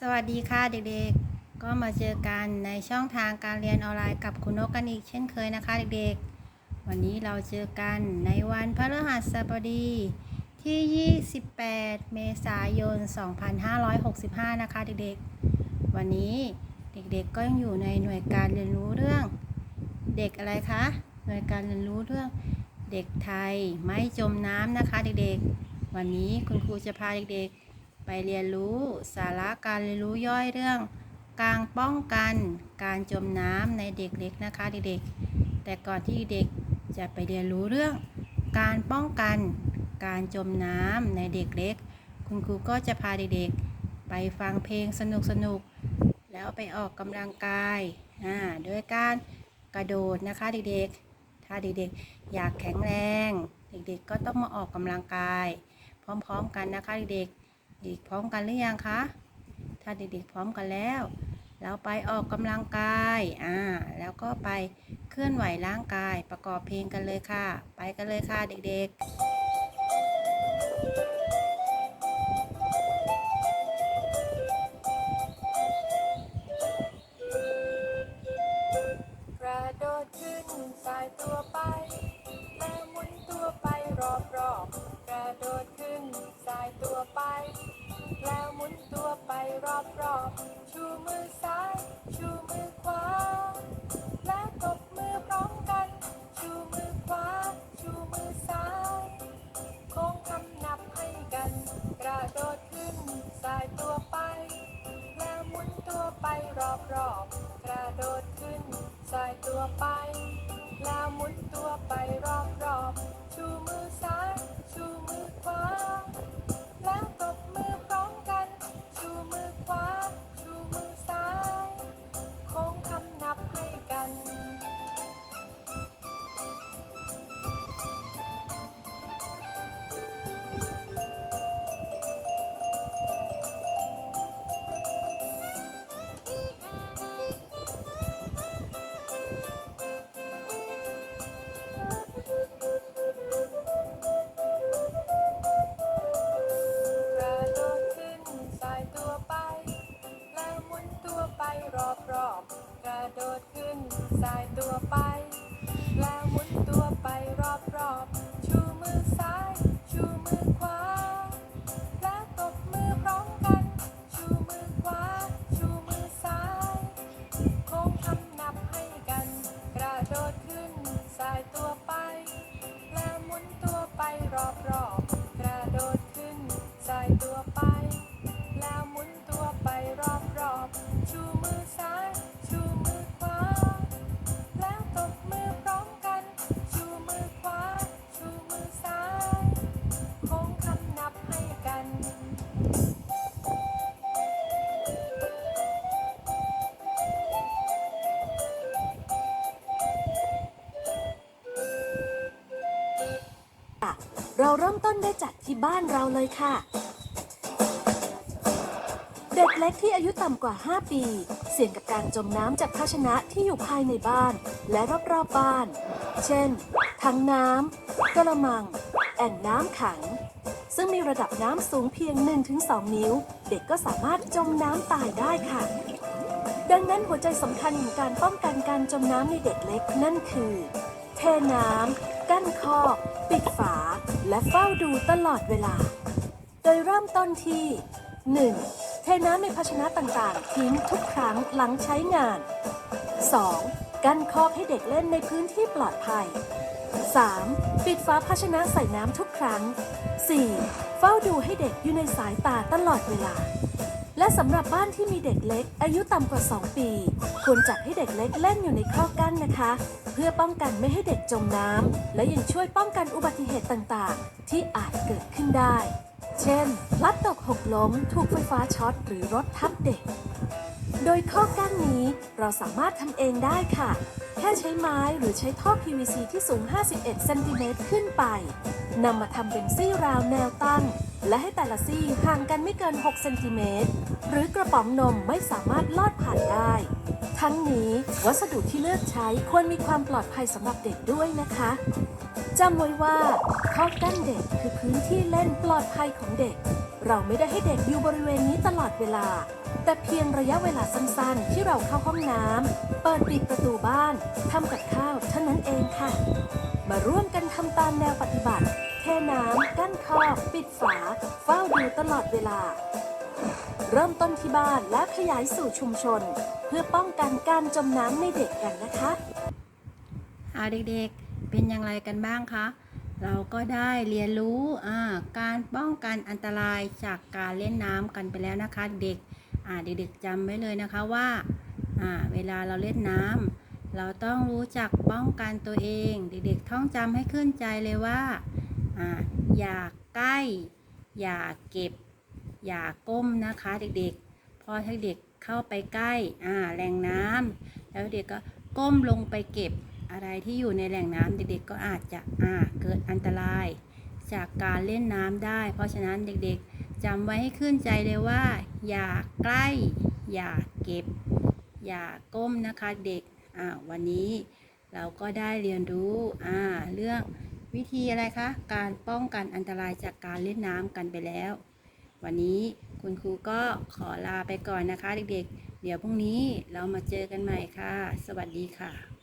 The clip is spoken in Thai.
สวัสดีค่ะเด็กๆ ก็มาเจอกันในช่องทางการเรียนออนไลน์กับคุณนกกันอีกเช่นเคยนะคะเด็กๆ วันนี้เราเจอกันในวันพฤหัสบดีที่ 28 เมษายน 2565 นะคะเด็กๆ วันนี้เด็กๆ ก็ยังอยู่ในหน่วยการเรียนรู้เรื่อง เด็กอะไรคะ หน่วยการเรียนรู้เรื่องเด็กไทยไม่จมน้ำนะคะเด็กๆ วันนี้คุณครูจะพาเด็กๆ ไปเรียนรู้สาระการเรียนรู้ย่อยเรื่อง การป้องกันการจมน้ำในเด็กเล็กนะคะเด็กๆ แต่ก่อนที่เด็กจะไปเรียนรู้เรื่อง การป้องกันการจมน้ำในเด็กเล็ก คุณครูก็จะพาเด็กๆ ไปฟังเพลงสนุกๆแล้วไปออกกำลังกายอ่าโดยการกระโดดนะคะเด็กๆ ถ้าเด็กๆ อยากแข็งแรง เด็กๆ ก็ต้องมาออกกำลังกาย พร้อมๆกันนะคะเด็กๆ เด็กพร้อมกันหรือยังคะ ถ้าเด็กๆพร้อมกันแล้ว เราไปออกกำลังกาย อ่า แล้วก็ไปเคลื่อนไหวร่างกายประกอบเพลงกันเลยค่ะ ไปกันเลยค่ะเด็กๆ อบรอบๆกระโดดขึ้นสายตัวไป แล้วหมุนตัวไปรอบๆชูมื นสายตัวไป แล้วหมุนตัวไปรอบๆ ชูมือซ้าย ชูมือขวา แล้วตบมือพร้อมกัน ชูมือขวา ชูมือซ้ายโค้งคำนับให้กัน กระโดดขึ้นสายตัวไป เราเริ่มต้นได้จากที่บ้านเราเลยค่ะ เด็กเล็กที่อายุต่ำกว่า 5 ปี เสี่ยงกับการจมน้ำจากภาชนะที่อยู่ภายในบ้านและรอบๆบบ้าน เช่น ถังน้ำกระมัง แอ่งน้ำขัง ซึ่งมีระดับน้ำสูงเพียง 1-2 นิ้ว เด็กก็สามารถจมน้ำตายได้ค่ะดังนั้นหัวใจสำคัญของการป้องกันการจมน้ำในเด็กเล็กนั่นคือ เทน้ำ กั้นคอกปิดฝา และเฝ้าดูตลอดเวลา โดยเริ่มต้นที่ 1. เทน้ำในภาชนะต่างๆ ทิ้งทุกครั้งหลังใช้งาน 2. กั้นคอกให้เด็กเล่นในพื้นที่ปลอดภัย 3. ปิดฝาภาชนะใส่น้ำทุกครั้ง 4. เฝ้าดูให้เด็กอยู่ในสายตาตลอดเวลา และสำหรับบ้านที่มีเด็กเล็ก อายุต่ำกว่า 2 ปี ควรจัดให้เด็กเล็กเล่นอยู่ในข้อกั้นนะคะ เพื่อป้องกันไม่ให้เด็กจมน้ำและยังช่วยป้องกันอุบัติเหตุต่างๆ ที่อาจเกิดขึ้นได้ เช่น พลัดตกหกล้ม ถูกไฟฟ้าช็อต หรือรถทับเด็ก โดยข้อกั้นนี้เราสามารถทำเองได้ค่ะ แค่ใช้ไม้หรือใช้ท่อ PVC ที่สูง 51เซนติเมตรขึ้นไปนำมาทำเป็นซี่ราวแนวตั้ง และให้แต่ละซี่ห่างกันไม่เกิน 6 เซนติเมตร หรือกระป๋องนมไม่สามารถลอดผ่านได้ ทั้งนี้วัสดุที่เลือกใช้ควรมีความปลอดภัยสำหรับเด็กด้วยนะคะจำไว้ว่าข้อกั้นเด็กคือพื้นที่เล่นปลอดภัยของเด็ก เราไม่ได้ให้เด็กอยู่บริเวณนี้ตลอดเวลา แต่เพียงระยะเวลาสั้นๆ ที่เราเข้าห้องน้ำเปิดปิดประตูบ้านทำกับข้าวเท่านั้นเองค่ะ มาร่วมกันทำตามแนวปฏิบัติเทน้ำกั้นคอกปิดฝา เฝ้าดูตลอดเวลา เริ่มต้นที่บ้านและขยายสู่ชุมชน เพื่อป้องกันการจมน้ำในเด็กกันนะคะอาเด็กๆ เป็นอย่างไรกันบ้างคะ เราก็ได้เรียนรู้การป้องกันอันตรายจากการเล่นน้ำกันไปแล้วนะคะ เด็กเด็กๆจำไว้เลยนะคะว่าเวลาเราเล่นน้ำเราต้องรู้จักป้องกันตัวเอง เด็กๆท่องจำให้ขึ้นใจเลยว่าอ่าอย่าใกล้ อย่าเก็บ อย่าก้มนะคะเด็กๆ พอถ้เด็กเข้าไปใกล้อ่าแหล่งน้ำแล้วเด็กก็ก้มลงไปเก็บอะไรที่อยู่ในแหล่งน้ำเด็กๆก็อาจจะอ่าเกิดอันตราย จากการเล่นน้ำได้ เพราะฉะนั้นเด็กๆจำไว้ให้ขึ้นใจเลยว่า อย่าใกล้ อย่าเก็บ อย่าก้มนะคะเด็กอ่าวันนี้เราก็ได้เรียนรู้อ่าเรื่องวิธีอะไรคะ การป้องกันอันตรายจากการเล่นน้ำกันไปแล้ว วันนี้คุณครูก็ขอลาไปก่อนนะคะ เด็กๆ เดี๋ยวพรุ่งนี้เรามาเจอกันใหม่ค่ะ สวัสดีค่ะ